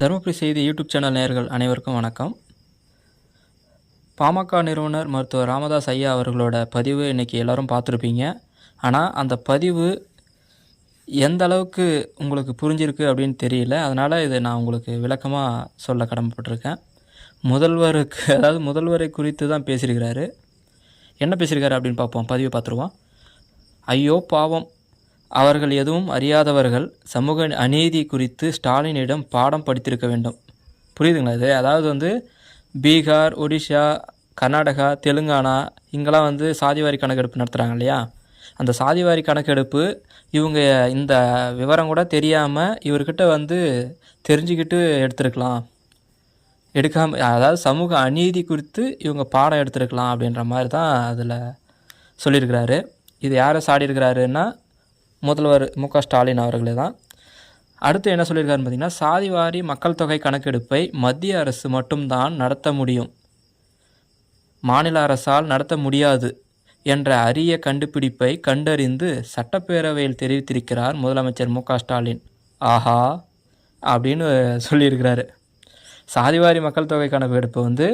தருமபுரி செய்தி YouTube channel நேயர்கள் அனைவருக்கும் வணக்கம். பாமக நிறுவனர் மருத்துவர் ராமதாஸ் ஐயா அவர்களோட பதிவு இன்றைக்கி எல்லோரும் பார்த்துருப்பீங்க. ஆனால் அந்த பதிவு எந்த அளவுக்கு உங்களுக்கு புரிஞ்சிருக்கு அப்படின்னு தெரியல. அதனால் இதை நான் உங்களுக்கு விளக்கமாக சொல்ல கடமைப்பட்டிருக்கேன். முதல்வருக்கு அதாவது முதல்வரை குறித்து தான் பேசியிருக்கிறாரு. என்ன பேசியிருக்காரு அப்படின்னு பார்ப்போம். பதிவை பார்த்துருவோம். ஐயோ பாவம். அவர்கள் எதுவும் அறியாதவர்கள் சமூக அநீதி குறித்து ஸ்டாலினிடம் பாடம் படித்திருக்க வேண்டும். புரியுதுங்களா இது? அதாவது வந்து பீகார் ஒடிஷா கர்நாடகா தெலுங்கானா இங்கெல்லாம் வந்து சாதிவாரி கணக்கெடுப்பு நடத்துகிறாங்க இல்லையா? அந்த சாதிவாரி கணக்கெடுப்பு இவங்க இந்த விவரம் கூட தெரியாமல் இவர்கிட்ட வந்து தெரிஞ்சுக்கிட்டு எடுத்திருக்கலாம். எடுக்காம அதாவது சமூக அநீதி குறித்து இவங்க பாடம் எடுத்திருக்கலாம் அப்படின்ற மாதிரி தான் அதில் சொல்லியிருக்கிறாரு. இது யாரை சாடியிருக்கிறாருன்னா முதல்வர் மு க ஸ்டாலின் அவர்களே தான். அடுத்து என்ன சொல்லியிருக்காருன்னு பார்த்தீங்கன்னா சாதிவாரி மக்கள் தொகை கணக்கெடுப்பை மத்திய அரசு மட்டும்தான் நடத்த முடியும். மாநில அரசால் நடத்த முடியாது என்ற அரிய கண்டுபிடிப்பை கண்டறிந்து சட்டப்பேரவையில் தெரிவித்திருக்கிறார் முதலமைச்சர் மு க ஸ்டாலின். ஆஹா அப்படின்னு சொல்லியிருக்கிறாரு. சாதிவாரி மக்கள் தொகை கணக்கெடுப்பு வந்து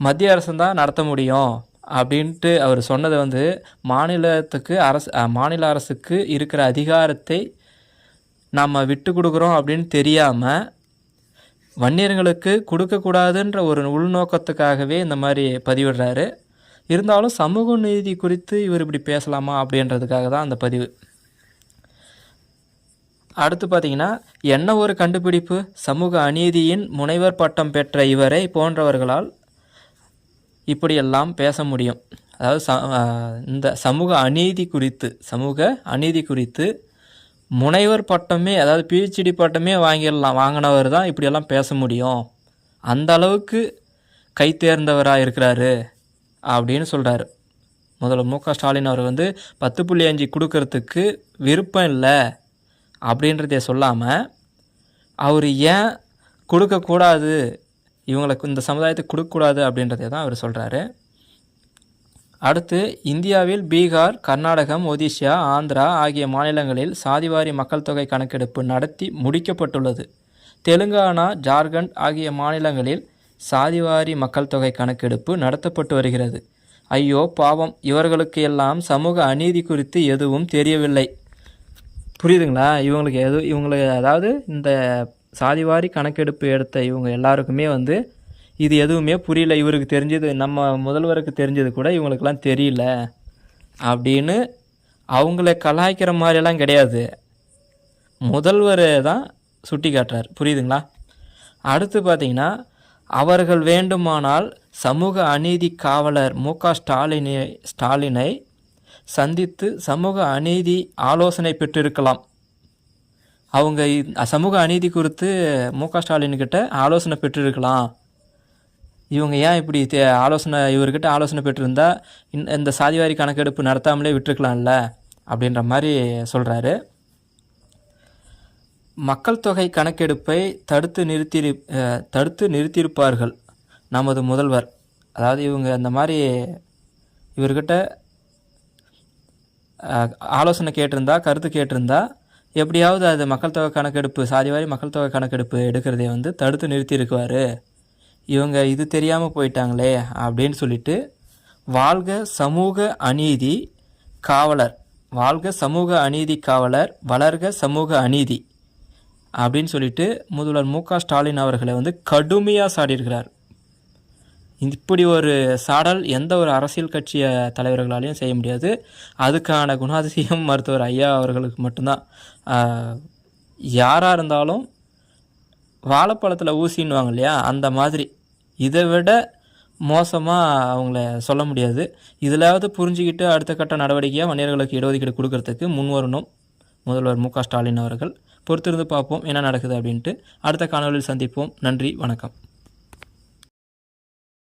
மத்திய அரசு தான் நடத்த முடியும். அப்படின்ட்டு அவர் சொன்னது வந்து மாநிலத்துக்கு அரசு மாநில அரசுக்கு இருக்கிற அதிகாரத்தை நம்ம விட்டு கொடுக்குறோம் அப்படின்னு தெரியாமல் வன்னியர்களுக்கு கொடுக்கக்கூடாதுன்ற ஒரு உள்நோக்கத்துக்காகவே இந்த மாதிரி பதிவிடுறாரு. இருந்தாலும் சமூக நீதி குறித்து இவர் இப்படி பேசலாமா அப்படின்றதுக்காக தான் அந்த பதிவு. அடுத்து பார்த்தீங்கன்னா என்ன ஒரு கண்டுபிடிப்பு? சமூக அநீதியின் முனைவர் பட்டம் பெற்ற இவரை போன்றவர்களால் இப்படியெல்லாம் பேச முடியும். அதாவது ச இந்த சமூக அநீதி குறித்து சமூக அநீதி குறித்து முனைவர் பட்டமே அதாவது பிஹெச்டி பட்டமே வாங்கிடலாம் வாங்கினவர் தான் இப்படியெல்லாம் பேச முடியும். அந்த அளவுக்கு கை தேர்ந்தவராக இருக்கிறாரு அப்படின்னு சொல்கிறாரு முதல்ல மு க ஸ்டாலின் அவர் வந்து பத்து புள்ளி அஞ்சு கொடுக்கறதுக்கு விருப்பம் இல்லை அப்படின்றத சொல்லாமல் அவர் ஏன் கொடுக்கக்கூடாது இவங்களுக்கு இந்த சமுதாயத்துக்கு கொடுக்கக்கூடாது அப்படின்றதை தான் அவர் சொல்கிறாரு அடுத்து இந்தியாவில் பீகார் கர்நாடகம் ஒடிஷா ஆந்திரா ஆகிய மாநிலங்களில் சாதிவாரி மக்கள் தொகை கணக்கெடுப்பு நடத்தி முடிக்கப்பட்டுள்ளது. தெலுங்கானா ஜார்க்கண்ட் ஆகிய மாநிலங்களில் சாதிவாரி மக்கள் தொகை கணக்கெடுப்பு நடத்தப்பட்டு வருகிறது. ஐயோ பாவம். இவர்களுக்கு எல்லாம் சமூக அநீதி குறித்து எதுவும் தெரியவில்லை. புரியுதுங்களா? இவங்களுக்கு எது இவங்களுக்கு அதாவது இந்த சாதிவாரி கணக்கெடுப்பு எடுத்த இவங்க எல்லாருக்குமே வந்து இது எதுவுமே புரியல. இவருக்கு தெரிஞ்சது நம்ம முதல்வருக்கு தெரிஞ்சது கூட இவங்களுக்கெல்லாம் தெரியல அப்படின்னு அவங்கள கலாய்க்கிற மாதிரியெல்லாம் கிடையாது. முதல்வர் தான் சுட்டி காட்டுறார். புரியுதுங்களா? அடுத்து பார்த்தீங்கன்னா அவர்கள் வேண்டுமானால் சமூக அநீதி காவலர் மு க ஸ்டாலினை ஸ்டாலினை சந்தித்து சமூக அநீதி ஆலோசனை பெற்றிருக்கலாம். அவங்க சமூக அநீதி குறித்து மு க ஸ்டாலின் கிட்ட ஆலோசனை பெற்றிருக்கலாம். இவங்க ஏன் இப்படி தே- ஆலோசனை இவர்கிட்ட ஆலோசனை பெற்றிருந்தா இந்த- இந்த சாதிவாரி கணக்கெடுப்பு நடத்தாமலே விட்டுருக்கலாம்ல அப்படின்ற மாதிரி சொல்கிறாரு மக்கள் தொகை கணக்கெடுப்பை தடுத்து நிறுத்தி தடுத்து நிறுத்தியிருப்பார்கள் நமது முதல்வர். அதாவது இவங்க அந்த மாதிரி இவர்கிட்ட ஆலோசனை கேட்டிருந்தா கருத்து கேட்டிருந்தா எப்படியாவது அது மக்கள் தொகை கணக்கெடுப்பு சாதிவாரி மக்கள் தொகை கணக்கெடுப்பு எடுக்கிறதை வந்து தடுத்து நிறுத்தியிருக்குவார். இவங்க இது தெரியாமல் போயிட்டாங்களே அப்படின்னு சொல்லிட்டு வாழ்க சமூக அநீதி காவலர் வாழ்க சமூக அநீதி காவலர் வளர்க சமூக அநீதி அப்படின்னு சொல்லிட்டு முதல்வர் மு க ஸ்டாலின் அவர்களை வந்து கடுமையாக சாடியிருக்கிறார். இப்படி ஒரு சாடல் எந்த ஒரு அரசியல் கட்சிய தலைவர்களாலையும் செய்ய முடியாது. அதுக்கான குணாதிசயம் மருத்துவர் ஐயா அவர்களுக்கு மட்டும்தான். யாராக இருந்தாலும் வாழைப்பழத்தில் ஊசின்னுவாங்க இல்லையா? அந்த மாதிரி. இதை விட மோசமாக அவங்கள சொல்ல முடியாது. இதிலாவது புரிஞ்சுக்கிட்டு அடுத்த கட்ட நடவடிக்கையாக மனிதர்களுக்கு இடஒதுக்கீடு கொடுக்கறதுக்கு முன் வரணும் முதல்வர் மு க ஸ்டாலின் அவர்கள். பொறுத்திருந்து பார்ப்போம். என்ன நடக்குது அப்படின்ட்டு அடுத்த காணொலியில் சந்திப்போம். நன்றி. வணக்கம்.